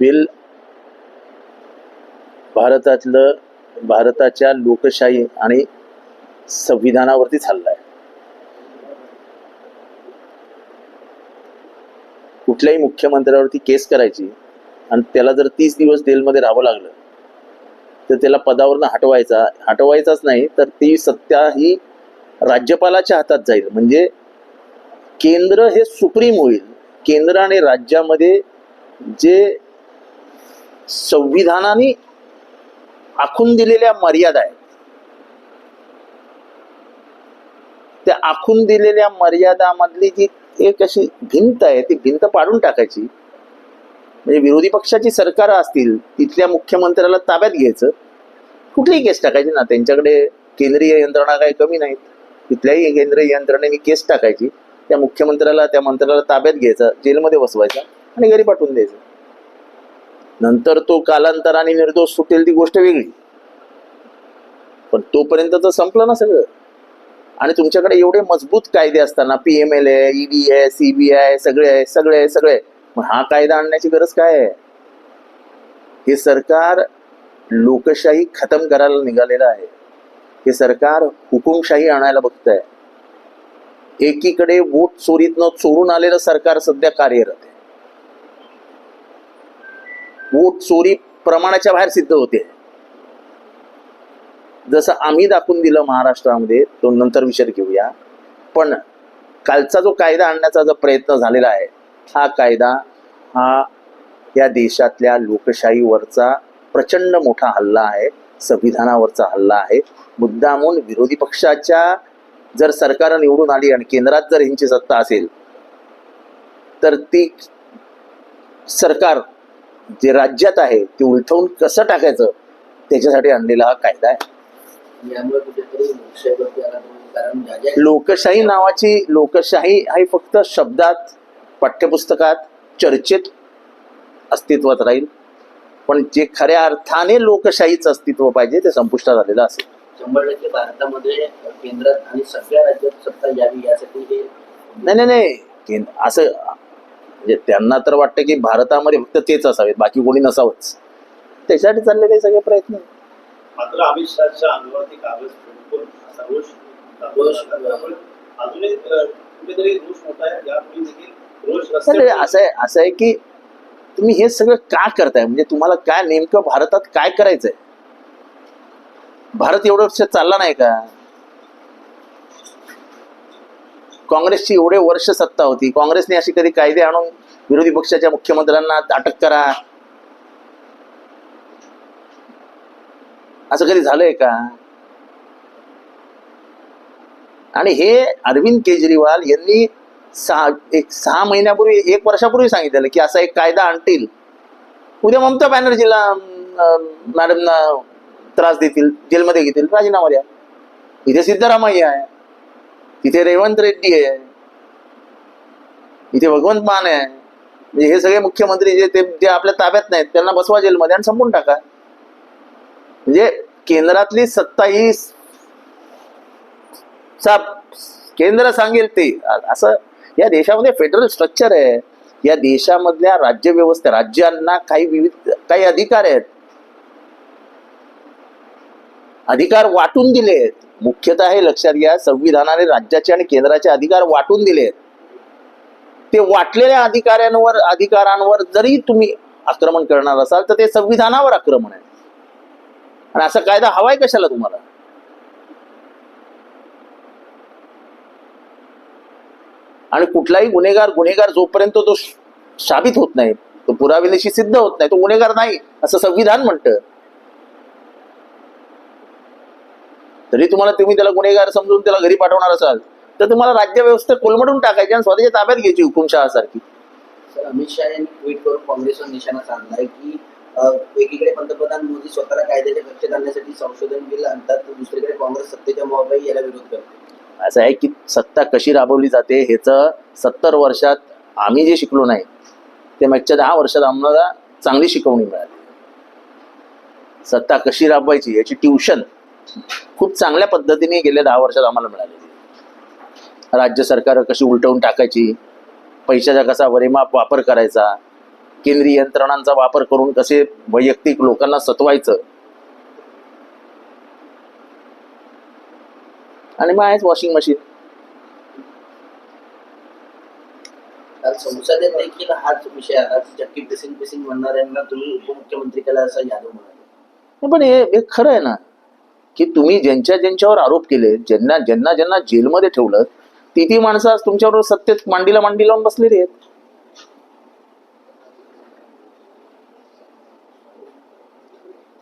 Bill भारतातलं भारताच्या लोकशाही आणि संविधानावरतीच हल्ला कुठल्याही मुख्यमंत्र्यावरती केस करायची आणि त्याला जर तीस दिवस जेलमध्ये राहावं लागलं तर त्याला पदावरनं हटवायचा हटवायचाच नाही तर ती सत्ता ही राज्यपालाच्या हातात जाईल. म्हणजे केंद्र हे सुप्रीम होईल. केंद्र आणि राज्यामध्ये जे संविधानाने आखून दिलेल्या मर्यादा आहेत. त्या आखून दिलेल्या मर्यादामधली जी एक अशी भिंत आहे ती भिंत पाडून टाकायची. म्हणजे विरोधी पक्षाची सरकार असतील तिथल्या मुख्यमंत्र्याला ताब्यात घ्यायचं. कुठलीही केस टाकायची ना त्यांच्याकडे केंद्रीय यंत्रणा काही कमी नाहीत. तिथल्याही केंद्रीय यंत्रणेने केस टाकायची. त्या मुख्यमंत्र्याला त्या मंत्र्याला ताब्यात घ्यायचा जेलमध्ये बसवायचा आणि घरी पाठवून द्यायचं. नंतर तो कालांतराने निर्दोष सुटेल ती गोष्ट वेगळी. पण तोपर्यंत तर संपलं ना सगळं. आणि तुमच्याकडे एवढे मजबूत कायदे असताना पी एम एल आहे ईडी आहे सीबीआय सगळे आहे सगळे आहे सगळे मग हा कायदा आणण्याची गरज काय आहे? हे सरकार लोकशाही खतम करायला निघालेलं आहे. हे सरकार हुकुमशाही आणायला बघत आहे एकीकडे वोट चोरीतनं चोरून आलेलं सरकार सध्या कार्यरत आहे. वोट चोरी प्रमाणाच्या बाहेर सिद्ध होते. जसं आम्ही दाखवून दिलं महाराष्ट्रामध्ये तो नंतर विचार घेऊया. पण कालचा जो कायदा आणण्याचा जो प्रयत्न झालेला आहे हा कायदा हा या देशातल्या लोकशाहीवरचा प्रचंड मोठा हल्ला आहे संविधानावरचा हल्ला आहे. मुद्दामून विरोधी पक्षाच्या जर सरकार निवडून आली आणि केंद्रात जर ह्यांची सत्ता असेल तर ती सरकार जे राज्यात आहे ते उलटवून कसं टाकायचं त्याच्यासाठी आणलेला हा कायदा आहे. लोकशाही नावाची लोकशाही ही फक्त शब्दात पाठ्यपुस्तकात चर्चेत अस्तित्वात राहील. पण जे खऱ्या अर्थाने लोकशाहीचं अस्तित्व पाहिजे ते संपुष्टात आलेलं असेल. शंभर टक्के भारतामध्ये केंद्रात आणि सगळ्या राज्यात सत्ता यावी यासाठी हे नाही नाही असं म्हणजे त्यांना तर वाटतं की भारतामध्ये फक्त तेच असावेत बाकी कोणी नसावंच. त्याच्यासाठी चाललेले हे सगळे प्रयत्न. मात्र अमित शहाच्या अंगावरती कागद फेकून असा रोष अजूनही कुठेतरी रोष आहे देखील रोष असं आहे असं आहे की तुम्ही हे सगळं का करताय? म्हणजे तुम्हाला काय नेमकं भारतात काय करायचंय? भारत एवढं वर्ष चालला नाही का? काँग्रेसची एवढे वर्ष सत्ता होती. काँग्रेसने अशी कधी कायदे आणून विरोधी पक्षाच्या मुख्यमंत्र्यांना अटक करा? असं कधी झालंय का? आणि हे अरविंद केजरीवाल यांनी सहा एक सहा महिन्यापूर्वी एक वर्षापूर्वी सांगितलेलं की असा एक कायदा आणतील. उद्या ममता बॅनर्जीला मॅडमना त्रास देतील जेलमध्ये घेतील राजीनामा द्या. इथे सिद्धरामय्या आहे. तिथे रेवंत रेड्डी आहे. इथे भगवंत मान आहे. म्हणजे हे सगळे मुख्यमंत्री जे ते जे आपल्या ताब्यात नाहीत त्यांना बसवा जेलमध्ये आणि संपून टाका. म्हणजे केंद्रातली सत्ता ही केंद्र सांगेल ते. असं या देशामध्ये फेडरल स्ट्रक्चर आहे. या देशामधल्या राज्यव्यवस्था राज्यांना काही विविध काही अधिकार आहेत. अधिकार वाटून दिले आहेत. मुख्यतः हे लक्षात घ्या संविधानाने राज्याचे आणि केंद्राचे अधिकार वाटून दिले आहेत. ते वाटलेल्या अधिकाऱ्यांवर अधिकारांवर जरी तुम्ही आक्रमण करणार असाल तर ते संविधानावर आक्रमण आहे. आणि असा कायदा हवाय कशाला तुम्हाला? आणि कुठलाही गुन्हेगार गुन्हेगार जोपर्यंत तो साबित होत नाही तो पुराविनेशी सिद्ध होत नाही तो गुन्हेगार नाही असं संविधान म्हणतं. तरी तुम्हाला तुम्ही त्याला गुन्हेगार समजून त्याला घरी पाठवणार असाल तर तुम्हाला राज्य व्यवस्था कोलमडून टाकायची आणि स्वतःच्या ताब्यात घ्यायची हुकुमशहासारखी सर अमित शहा यांनी ट्विट करून काँग्रेसवर निशाणा साधलाय की एकीकडे पंतप्रधान मोदी स्वतःला कायद्याच्या कक्षेत आणण्यासाठी संशोधन बिल आणतात तर दुसरीकडे काँग्रेस सत्तेच्या मोबाईल याला विरोध करते. असं आहे की सत्ता कशी राबवली जाते ह्याचं सत्तर वर्षात आम्ही जे शिकलो नाही ते मागच्या दहा वर्षात आम्हाला चांगली शिकवणी मिळाली. सत्ता कशी राबवायची याची ट्युशन खूप चांगल्या पद्धतीने गेल्या दहा वर्षात आम्हाला मिळालेली राज्य सरकार कशी उलटवून टाकायची? पैशाचा कसा वरेमाप वापर करायचा? केंद्रीय यंत्रणांचा वापर करून कसे वैयक्तिक लोकांना सतवायचं? आणि मग आहेच वॉशिंग मशीन संसदेत देखील हाच विषय आला की चक्की पिसिंग पिसिंग म्हणणाऱ्यांना तुम्ही उपमुख्यमंत्री केला असं यादव म्हणाले. पण हे खरं आहे ना. की तुम्ही ज्यांच्या ज्यांच्यावर आरोप केले ज्यांना ज्यांना ज्यांना जेलमध्ये ठेवलं ती ती माणसं आज तुमच्याबरोबर सत्तेत मांडीला मांडी लावून बसलेली आहेत.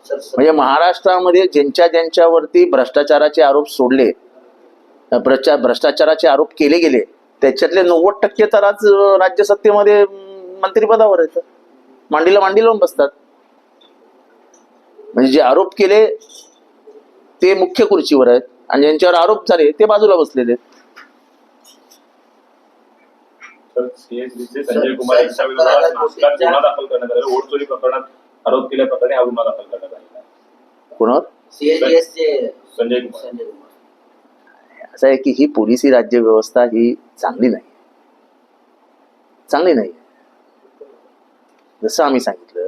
म्हणजे महाराष्ट्रामध्ये ज्यांच्या ज्यांच्यावरती भ्रष्टाचाराचे आरोप सोडले भ्रष्टाचाराचे आरोप केले गेले त्याच्यातले नव्वद टक्के तर आज राज्य सत्तेमध्ये मंत्रीपदावर मंत्रिपदावर आहेत. मांडीला मांडी लावून बसतात. म्हणजे जे आरोप केले ते मुख्य खुर्चीवर आहेत आणि ज्यांच्यावर आरोप झाले ते बाजूला बसलेले आहेत. तर सीएसडीचे संजय कुमार यांच्या विरोधात नाटकात गुन्हा दाखल करण्यात आला वोट चोरी प्रकरणात आरोप केल्याप्रकरणी हा गुन्हा दाखल करण्यात आलेला आहे. कोणावर? CAGS चे संजय कुमार. संजय कुमार. असं आहे की ही पोलिसी राज्य व्यवस्था ही चांगली नाही. चांगली नाही. जसं आम्ही सांगितलं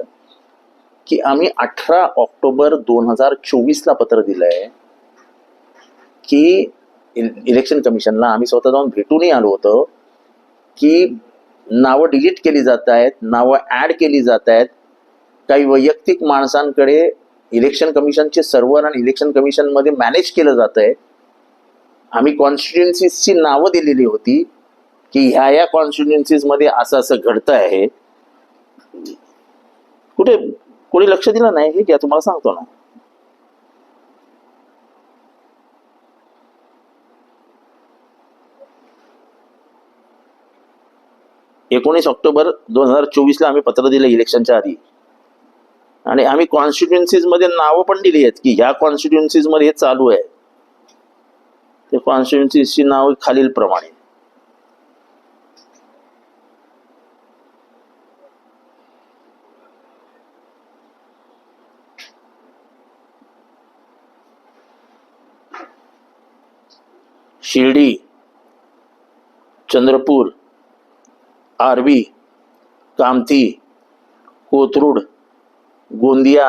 की आम्ही अठरा ऑक्टोबर दोन हजार चोवीसला पत्र दिलंय की इलेक्शन कमिशनला आम्ही स्वतः जाऊन भेटूनही आलो होतो की नावं डिलीट केली जात आहेत नावं ऍड केली जात आहेत काही वैयक्तिक माणसांकडे इलेक्शन कमिशनचे सर्व्हर आणि इलेक्शन कमिशनमध्ये मॅनेज केलं जात आहे आम्ही कॉन्स्टिट्युएन्सीजची नावं दिलेली होती की ह्या ह्या कॉन्स्टिट्युएन्सीमध्ये असं असं घडतं आहे कुठे कोणी लक्ष दिलं नाही हे घ्या तुम्हाला सांगतो ना. एकोणीस ऑक्टोबर दोन हजार चोवीस ला आम्ही पत्र दिलं इलेक्शनच्या आधी. आणि आम्ही कॉन्स्टिट्युएन्सीजमध्ये नावं पण दिली आहेत की ह्या कॉन्स्टिट्युएन्सीजमध्ये हे चालू आहे. ते कॉन्स्टिट्युन्सीची नाव खालील प्रमाणे शिर्डी चंद्रपूर आर्वी कामती कोथरूड गोंदिया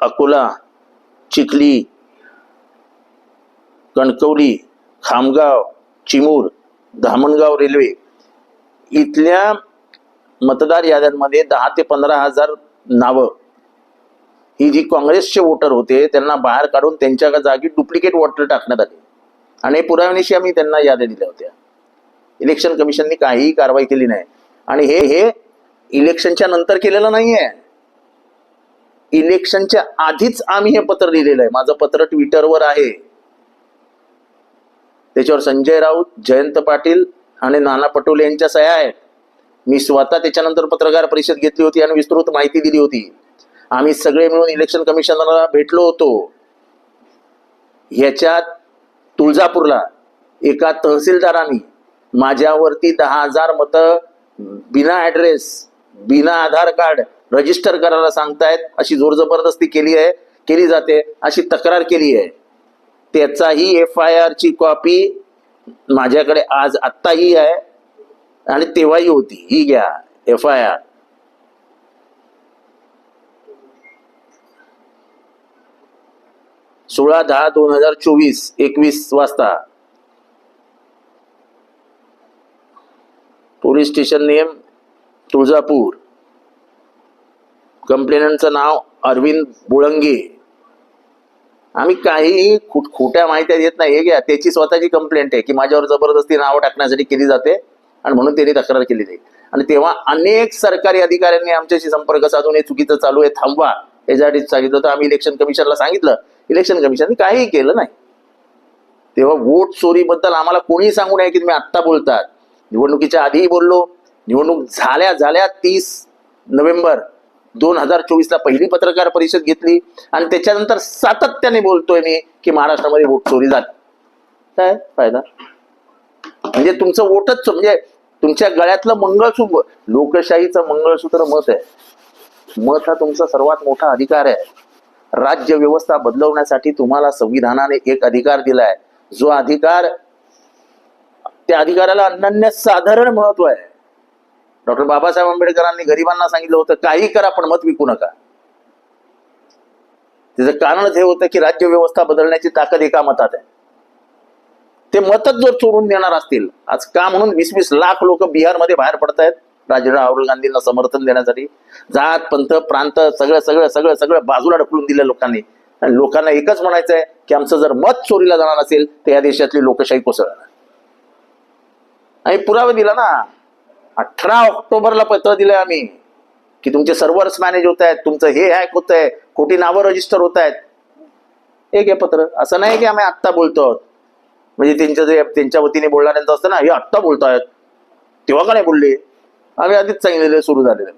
अकोला चिखली कणकवली खामगाव चिमूर धामणगाव रेल्वे. इथल्या मतदार याद्यांमध्ये दहा ते पंधरा हजार नावं. ही जी काँग्रेसचे वोटर होते त्यांना बाहेर काढून त्यांच्या जागी डुप्लिकेट वोटर टाकण्यात आले. आणि पुराव्यानिशी आम्ही त्यांना याद्या दिल्या होत्या. इलेक्शन कमिशननी काहीही कारवाई केली नाही. आणि हे हे इलेक्शनच्या नंतर केलेलं नाहीये. इलेक्शनच्या आधीच आम्ही हे पत्र लिहिलेलं आहे. माझं पत्र ट्विटरवर आहे. त्याच्यावर संजय राऊत जयंत पाटील आणि नाना पटोले यांच्या सह्या आहेत. मी स्वतः त्याच्यानंतर पत्रकार परिषद घेतली होती आणि विस्तृत माहिती दिली होती. आम्ही सगळे मिळून इलेक्शन कमिशनरला भेटलो होतो. ह्याच्यात तुळजापूरला. एका तहसीलदारांनी माझ्यावरती दहा हजार मतं बिना ॲड्रेस बिना आधार कार्ड रजिस्टर करायला सांगतायत अशी जोर जबरदस्ती केली आहे केली जाते अशी तक्रार केली आहे. त्याचाही एफ आय आरची कॉपी माझ्याकडे आज आत्ताही आहे आणि तेव्हाही होती. ही घ्या एफ आय आर सोळा दहा दोन हजार चोवीस एकवीस वाजता. Police station name Tuljapur. कंप्लेनंटचं नाव अरविंद बुळंगे. आम्ही काहीही खोट खोट्या माहित्या देत नाही. हे घ्या त्याची स्वतःची कंप्लेंट आहे की माझ्यावर जबरदस्ती नावं टाकण्यासाठी केली जाते आणि म्हणून त्यांनी तक्रार केली जाईल आणि तेव्हा अनेक सरकारी अधिकाऱ्यांनी आमच्याशी संपर्क साधून हे चुकीचं चालू आहे थांबवा. याच्यासाठी सांगितलं तर आम्ही इलेक्शन कमिशनला सांगितलं. इलेक्शन कमिशनने काहीही केलं नाही. तेव्हा वोट चोरीबद्दल आम्हाला कोणीही सांगू नये की तुम्ही आत्ता बोलतात. निवडणुकीच्या आधीही बोललो. निवडणूक झाल्या झाल्या तीस नोव्हेंबर दोन हजार चोवीसला पहिली पत्रकार परिषद घेतली आणि त्याच्यानंतर सातत्याने बोलतोय मी की महाराष्ट्रामध्ये वोट चोरी झाली. काय फायदा? म्हणजे तुमचं वोटच म्हणजे तुमच्या गळ्यातलं मंगळसूत्र लोकशाहीचं मंगळसूत्र मत आहे. मत हा तुमचा सर्वात मोठा अधिकार आहे. राज्य व्यवस्था बदलवण्यासाठी तुम्हाला संविधानाने एक अधिकार दिलाय. जो अधिकार त्या अधिकाराला अनन्य साधारण महत्त्व आहे. डॉक्टर बाबासाहेब आंबेडकरांनी गरिबांना सांगितलं होतं काही करा पण मत विकू नका. त्याचं कारणच हे होतं की राज्य व्यवस्था बदलण्याची ताकद एका मतात आहे. ते मतच जर चोरून देणार असतील आज का म्हणून वीस वीस लाख लोक बिहारमध्ये बाहेर पडतायत? राजे राहुल गांधींना समर्थन देण्यासाठी जात पंथ प्रांत सगळं सगळं सगळं सगळं बाजूला ढकलून दिलं लोकांनी. आणि लोकांना एकच म्हणायचं आहे की आमचं जर मत चोरीला जाणार असेल तर या देशातली लोकशाही कोसळणार. आणि पुरावे दिला ना. अठरा ऑक्टोबरला पत्र दिलंय आम्ही की तुमचे सर्व्हर्स मॅनेज होत आहेत तुमचं हे हॅक होत आहे खोटी नावं रजिस्टर होत आहेत. एक हे पत्र. असं नाही की आम्ही आत्ता बोलतो आहोत. म्हणजे त्यांच्या जे त्यांच्या वतीने बोलणाऱ्यांचं असतं ना हे आत्ता बोलतायत. तेव्हा का नाही बोलले? आम्ही आधीच सांगितलेले सुरू झालेले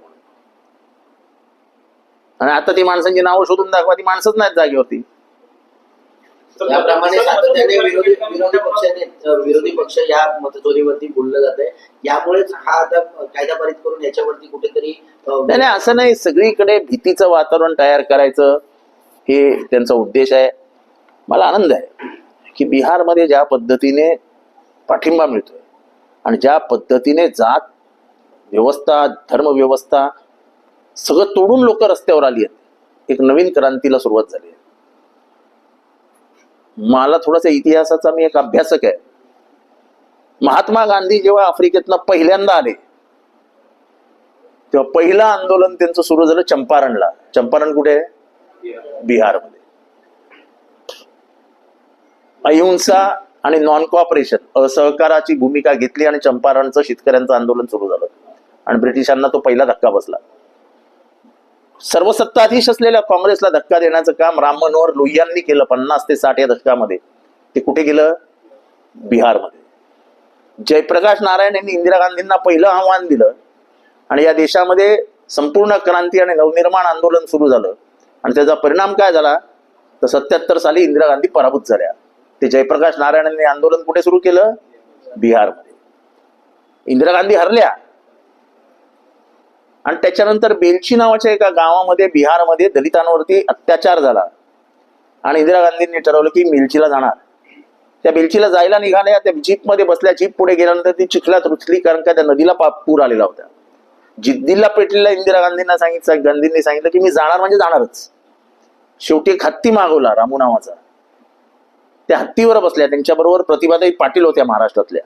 आणि आता ती माणसांची नावं शोधून दाखवा ती माणसंच नाहीत जागेवरती. याप्रमाणे सातत्याने विरोधी विरोधी पक्षाने विरोधी पक्ष या मतचोरीवरती बोललं जात आहे यामुळेच हा आता कायदा पारित करून याच्यावरती कुठेतरी नाही नाही असं नाही. सगळीकडे भीतीचं वातावरण तयार करायचं हे त्यांचा उद्देश आहे. मला आनंद आहे की बिहारमध्ये ज्या पद्धतीने पाठिंबा मिळतोय आणि ज्या पद्धतीने जात व्यवस्था धर्मव्यवस्था सगळं तोडून लोक रस्त्यावर आली आहेत. एक नवीन क्रांतीला सुरुवात झाली आहे. मला थोडासा इतिहासाचा मी एक अभ्यासक आहे. महात्मा गांधी जेव्हा आफ्रिकेतनं पहिल्यांदा आले तेव्हा पहिलं आंदोलन त्यांचं सुरू झालं चंपारणला. चंपारण कुठे आहे? बिहारमध्ये. अहिंसा आणि नॉन कॉपरेशन असहकाराची भूमिका घेतली आणि चंपारणचं शेतकऱ्यांचं आंदोलन सुरू झालं. आणि ब्रिटिशांना तो पहिला धक्का बसला. सर्व सत्ताधीश असलेल्या काँग्रेसला धक्का देण्याचं काम राम मनोहर लोहियांनी केलं पन्नास ते साठ या दशकामध्ये ते कुठे गेलं? बिहारमध्ये. जयप्रकाश नारायण यांनी इंदिरा गांधींना पहिलं आव्हान दिलं आणि या देशामध्ये संपूर्ण क्रांती आणि नवनिर्माण आंदोलन सुरू झालं. आणि त्याचा परिणाम काय झाला? तर सत्याहत्तर साली इंदिरा गांधी पराभूत झाल्या. ते जयप्रकाश नारायण यांनी आंदोलन कुठे सुरू केलं? बिहारमध्ये. इंदिरा गांधी हरल्या. आणि त्याच्यानंतर बेलची नावाच्या एका गावामध्ये बिहारमध्ये दलितांवरती अत्याचार झाला. आणि इंदिरा गांधींनी ठरवलं की मिलचीला जाणार. त्या बेलचीला जायला निघाल्या त्या जीपमध्ये बसल्या जीप पुढे गेल्यानंतर ती चिखलात रुचली कारण का त्या नदीला पूर आलेला होता. जिद्दीला पेटलेल्या इंदिरा गांधींना सांगितलं गांधींनी सांगितलं की मी जाणार म्हणजे जाणारच. शेवटी एक हत्ती मागवला रामू नावाचा. त्या हत्तीवर बसल्या त्यांच्याबरोबर प्रतिभाताई पाटील होत्या महाराष्ट्रातल्या.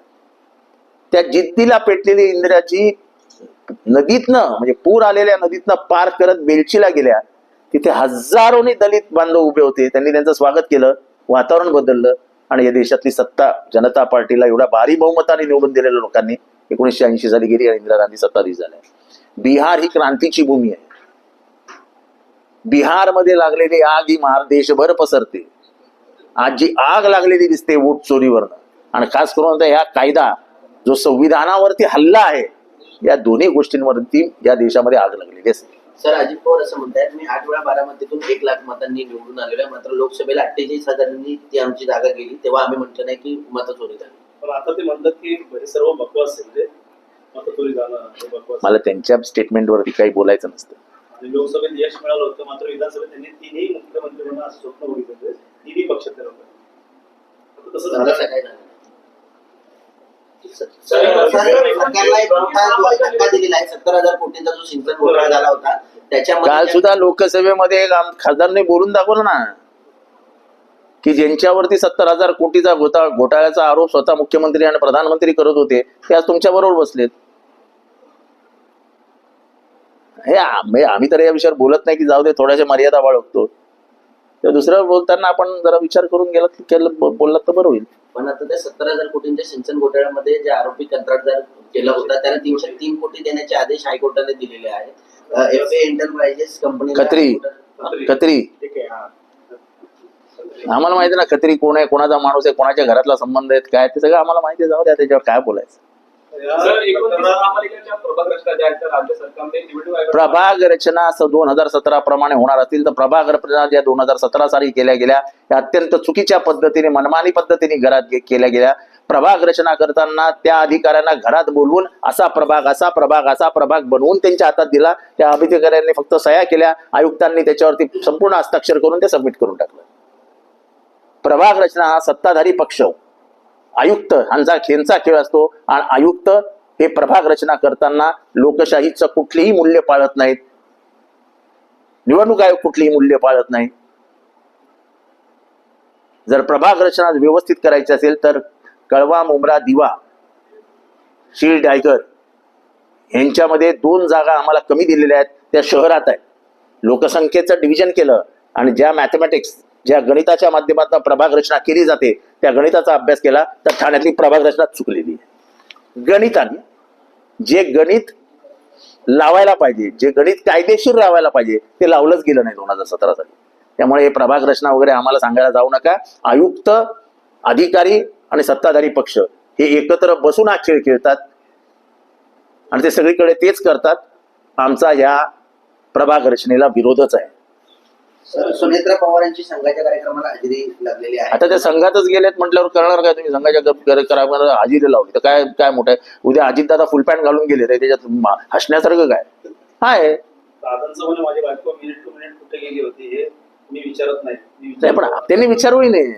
त्या जिद्दीला पेटलेली इंदिराची नदीतनं म्हणजे पूर आलेल्या नदीतनं पार करत बेलचीला गेल्या तिथे हजारोनी दलित बांधव उभे होते. त्यांनी त्यांचं स्वागत केलं वातावरण बदललं आणि या देशातली सत्ता जनता पार्टीला एवढ्या भारी बहुमताने निवडून दिलेल्या लोकांनी एकोणीसशे ऐंशी साली गेली आणि इंदिरा गांधी सत्ताधीश झाल्या. बिहार ही क्रांतीची भूमी आहे. बिहारमध्ये लागलेली आग ही महार देशभर पसरते. आज जी आग लागलेली दिसते वोट चोरीवरनं. आणि खास करून आता ह्या कायदा जो संविधानावरती हल्ला आहे या दोन्ही गोष्टींवरती या देशामध्ये आग लागलेली असते सर अजित पवार असं म्हणतात मी आठ वेळा बारामतीतून एक लाख मतांनी निवडून आलेलो आहे मात्र लोकसभेला अठ्ठेचाळीस हजारांनी ती आमची जागा गेली तेव्हा आम्ही म्हटलं नाही की मतचोरी झाली. पण आता ते म्हणतात की हे सर्व बकवास आहे म्हणजे मतचोरी झालं बकवास मला त्यांच्या स्टेटमेंटवरती काही बोलायचं नसतं. लोकसभेत यश मिळालं होतं मात्र विधानसभेत त्यांनी तिन्ही मुख्यमंत्री म्हणून असं स्वप्न बघितलं होते तिन्ही आता तसं झालं. काय झालं सरकारला एक मोठा धक्का दिलेला आहे सत्तर हजार कोटींचा जो सिंचन घोटाळा झाला होता काल त्याच्यामध्ये सुद्धा लोकसभेमध्ये खासदारने बोलून दाखवलं ना की ज्यांच्यावरती सत्तर हजार कोटीचा घोटाळा घोटाळ्याचा आरोप स्वतः मुख्यमंत्री आणि प्रधानमंत्री करत होते ते आज तुमच्या बरोबर बसलेत. हे आम्ही म्हणजे आम्ही तर या विषयावर बोलत नाही की जाऊ दे थोड्याशा मर्यादा बाळगतो. तर दुसरं बोलताना आपण जरा विचार करून गेला केलं बोललात तर बरं होईल. पण आता त्या सत्तर हजार कोटींच्या सिंचन घोटाळ्यामध्ये जे आरोपी कंत्राटदार केला होता त्याला तीनशे तीन कोटी देण्याचे आदेश हायकोर्टाने दिलेले आहेत. F enterprises company Khatri. Khatri. आहे हा. आम्हाला माहिती आहे ना खत्री कोण आहे कोणाचा माणूस आहे कोणाच्या घरातला संबंध आहेत काय ते सगळं आम्हाला माहिती आहे जाऊ द्या त्याच्यावर काय बोलायचं. प्रभाग रचना असं दोन हजार सतरा प्रमाणे होणार असतील तर प्रभाग रचना ज्या दोन हजार सतरा साली केल्या गेल्या त्या अत्यंत चुकीच्या पद्धतीने मनमानी पद्धतीने घरात केल्या गेल्या. प्रभाग रचना करताना त्या अधिकाऱ्यांना घरात बोलवून असा प्रभाग असा प्रभाग असा प्रभाग बनवून त्यांच्या हातात दिला. त्या अधिकाऱ्यांनी फक्त सह्या केल्या. आयुक्तांनी त्याच्यावरती संपूर्ण हस्ताक्षर करून ते सबमिट करून टाकलं. प्रभाग रचना हा सत्ताधारी पक्ष हो. आयुक्त यांचा खेळचा खेळ असतो. आणि आयुक्त हे प्रभाग रचना करताना लोकशाहीचं कुठलीही मूल्य पाळत नाहीत. निवडणूक आयोग कुठलीही मूल्य पाळत नाही जर प्रभाग रचना व्यवस्थित करायची असेल तर कळवा मुंब्रा दिवा शील डायगर यांच्यामध्ये दोन जागा आम्हाला कमी दिलेल्या आहेत. त्या शहरात आहेत. लोकसंख्येचं डिव्हिजन केलं आणि ज्या मॅथमॅटिक्स ज्या गणिताच्या माध्यमातून प्रभाग रचना केली जाते त्या गणिताचा अभ्यास केला तर ठाण्यातली प्रभाग रचना चुकलेली आहे. गणिताने जे गणित लावायला पाहिजे जे गणित कायदेशीर लावायला पाहिजे ते लावलंच गेलं नाही दोन हजार सतरा साली. त्यामुळे हे प्रभाग रचना वगैरे आम्हाला सांगायला जाऊ नका. आयुक्त अधिकारी आणि सत्ताधारी पक्ष हे एकत्र बसून हा खेळ खेळतात आणि ते सगळीकडे तेच करतात. आमचा या प्रभाग रचनेला विरोधच आहे. सुनेत्रा पवार यांची संघाच्या कार्यक्रमाला हजेरी लागलेली आहे. आता त्या संघातच गेलेत म्हटल्यावर करणार काय तुम्ही? संघाच्या कार्यक्रमाला हजेरी लावली. तर काय काय मोठं आहे? उद्या अजितदादा फुल पॅन्ट घालून गेले तर त्याच्यात हसण्यासारखं काय? हाय. दादांचं म्हणे माझी बायको मिनिट टू मिनिट कुठे गेली होती हे मी विचारत नाही. पण. त्यांनी विचारूही नाही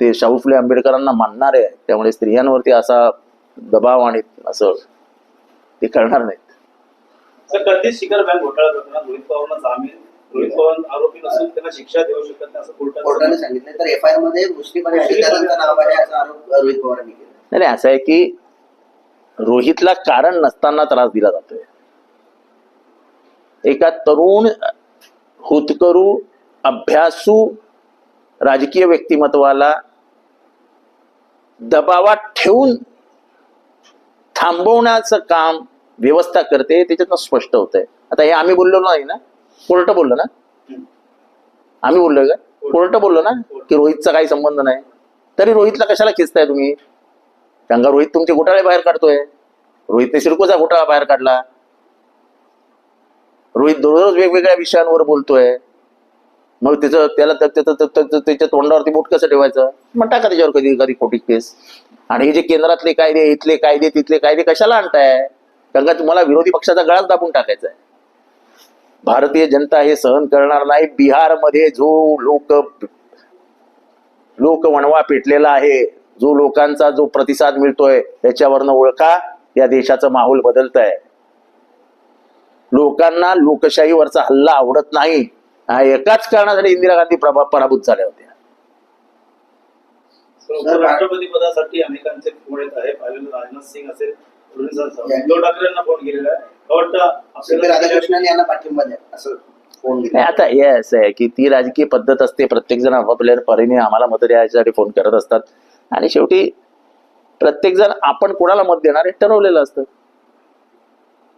ते शाहू फुले आंबेडकरांना मानणारे आहे त्यामुळे स्त्रियांवरती असा दबाव आणि असं ते करणार नाहीत. कधीच शिखर बँक घोटाळा प्रकरणात रोहित पवारांना जामीन रोहित पवार आरोपी नसून त्यांना शिक्षा देऊ शकत नाही असं कोर्टाने कोर्टाने सांगितलं. तर एफ आय आरमध्ये मुस्लिम आणि अजितदादांचं नाव आहे असा आरोप रोहित पवारांनी केला. नाही नाही, असं आहे की रोहितला कारण नसताना त्रास दिला जातोय. एका तरुण हुतकरू अभ्यासू राजकीय व्यक्तिमत्वाला दबावात ठेवून थांबवण्याचं काम व्यवस्था करते त्याच्यातनं स्पष्ट होत आहे आता हे आम्ही बोललो नाही ना? कोर्ट बोललो ना? आम्ही बोललोय का? कोर्ट बोललो ना? की रोहितचा काही संबंध नाही. तरी रोहितला कशाला खिचताय तुम्ही? का रोहित तुमचे घोटाळे बाहेर काढतोय. रोहितने सिडकोचा घोटाळा बाहेर काढला. रोहित दररोज वेगवेगळ्या विषयांवर बोलतोय. मग त्याचं त्याला त्या- त्याचं- त्या- त्या- त्याच्या तोंडावरती बोट कसं ठेवायचं? मग टाका त्याच्यावर कधी कधी खोटी केस. आणि हे जे केंद्रातले कायदे इथले कायदे तिथले कायदे कशाला आणताय? कारण का तुम्हाला विरोधी पक्षाचा गळाच दाबून टाकायचा आहे भारतीय जनता हे सहन करणार नाही. बिहारमध्ये जो लोक लोकवणवा पेटलेला आहे जो लोकांचा जो प्रतिसाद मिळतोय त्याच्यावरनं ओळखा. या देशाचं माहोल बदलत आहे लोकांना लोकशाहीवरचा हल्ला आवडत नाही. हा एकाच कारणासाठी इंदिरा गांधी प्रभा- पराभूत झाल्या होत्या. राष्ट्रपती पदासाठी अनेकांचे फोन येत आहे. राजनाथ सिंग असेल उद्धव ठाकरेंना फोन केलेला आहे. मला वाटतं सीपी आपल्याला राधाकृष्णन यांना पाठिंबा द्या असं फोन नाही, दिला आता हे असं आहे की ती राजकीय पद्धत असते प्रत्येक जण आपापल्या परीने आम्हाला मत द्यायसाठी फोन करत असतात. आणि शेवटी प्रत्येक जण आपण कोणाला मत देणार हे ठरवलेलं असतं.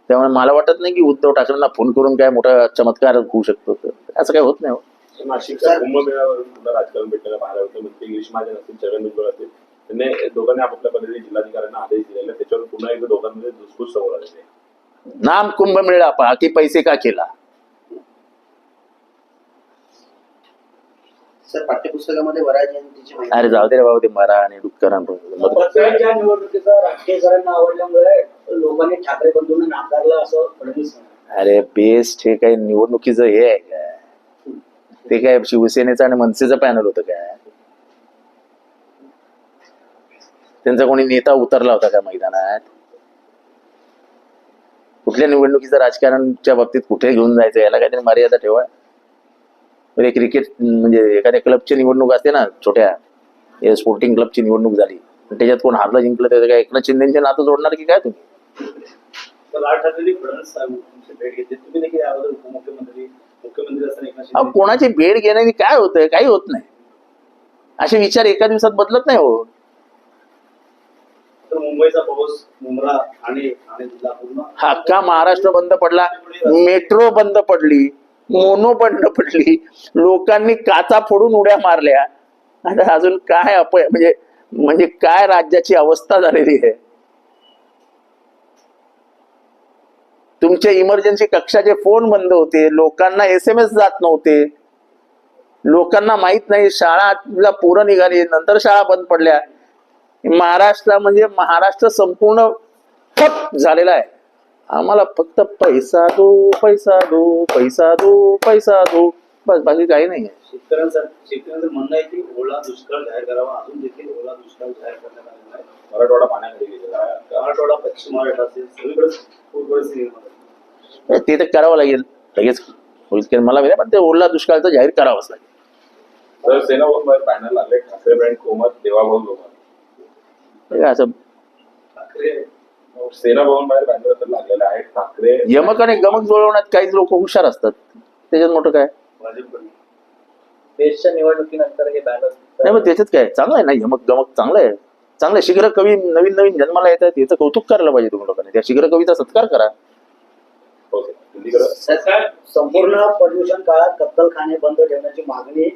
त्यामुळे मला वाटत नाही की उद्धव ठाकरेंना फोन करून काय मोठा चमत्कार होऊ शकतो. असं काही होत नाही हो. नाशिकच्या कुंभमेळ्यावरून सुद्धा राजकारण भेटलेलं पाहायला होतं. मंत्री गिरीश महाजन असतील छगन भुजबळ असतील त्यांनी दोघांनी आपापल्या पद्धतीने जिल्हाधिकाऱ्यांना आदेश दिलेले. त्याच्यावर पुन्हा एकदा दोघांमध्ये धुसफूस समोर आलेली आहे. नाम कुंभ मिळा पहा की पैसे का केला? सर पाठ्यपुस्तकामध्ये वराज जयंतीची माहिती अरे जाऊ दे रे बाबा ते मरा आणि डुक्करां पक्षाच्या निवडणुकीचा राजकीयकरांना आवडल्यामुळे लोकांनी ठाकरे बंधूंना नाकारलं असं फडणवीस म्हणाले. अरे बेस्ट हे काही निवडणुकीचं हे आहे काय? ते काय शिवसेनेचं आणि मनसेचं पॅनल होतं काय? त्यांचा कोणी नेता उतरला होता का मैदानात? कुठल्या निवडणुकीचं राजकारणच्या बाबतीत कुठे घेऊन जायचं याला काहीतरी मर्यादा ठेवा. म्हणजे क्रिकेट म्हणजे एखाद्या क्लबची निवडणूक असते ना छोट्या स्पोर्टिंग क्लबची निवडणूक झाली. त्याच्यात कोण हारलं जिंकलं त्याचं काय एकनाथ शिंदेचे नातं जोडणार की काय तुम्ही? कोणाची भेट घेण्याने काय होतंय? काही होत नाही. असे विचार एका दिवसात बदलत नाही हो. मुंबईचा पाऊस मुंब्रा ठाणे ठाणे जिल्हा पूर्ण. हा अख्खा महाराष्ट्र बंद पडला. मेट्रो बंद पडली मोनो बंद पडली. लोकांनी काचा फोडून उड्या मारल्या. आता अजून काय अपय म्हणजे म्हणजे काय राज्याची अवस्था झालेली आहे? तुमचे इमर्जन्सी कक्षाचे फोन बंद होते. लोकांना एस एम एस जात नव्हते. लोकांना माहीत नाही. शाळाला पोरं निघाली. नंतर शाळा बंद पडल्या. महाराष्ट्र म्हणजे महाराष्ट्र संपूर्ण ठप झालेला आहे. आम्हाला फक्त पैसा दो पैसा दो पैसा दो पैसा दो. बस बाकी काही नाही. आहे शेतकऱ्यांसाठी शेतकऱ्यांचं म्हणणं आहे की ओला दुष्काळ जाहीर करावा. अजून देखील ओला दुष्काळ जाहीर करण्यात आलेला आहे. मराठवाडा पाण्याखाली गेलेला आहे. मराठवाडा पश्चिम महाराष्ट्र असेल सगळीकडे पूर परिस्थिती निर्माण झाली. ते तर करावं लागेल. लगेच होईल की मला माहिती नाही, पण ते ओला दुष्काळचं जाहीर करावंच लागेल. तर सेना पॅनल लागले. ठाकरे ब्रँड कोमत देवाभाऊ असं. ठाकरे सेना भवन बाहेर बॅनर तर लागलेले आहेत ठाकरे यमक आणि गमक जुळवण्यात काही लोक हुशार असतात. त्याच्यात मोठं काय? देशच्या निवडणुकीनंतर हे बॅनर नाही मग त्याच्यात काय? चांगलं आहे ना यमक गमक चांगलं आहे. चांगलं शीघ्र कवी नवीन नवीन जन्माला येतात याचं कौतुक करायला पाहिजे तुम्ही लोकांनी. त्या शीघ्र कवीचा सत्कार करा. सरकार संपूर्ण पर्युषण काळात कत्तलखाने बंद ठेवण्याची मागणी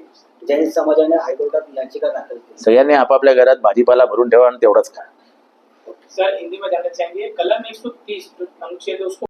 जैन समाजाने हायकोर्टात याचिका दाखल केली. सगळ्यांनी आपापल्या घरात भाजीपाला भरून ठेवा आणि तेवढाच खा. सर हिंदी में जानना चाहेंगे कलम 130 जो अनुच्छेद उसको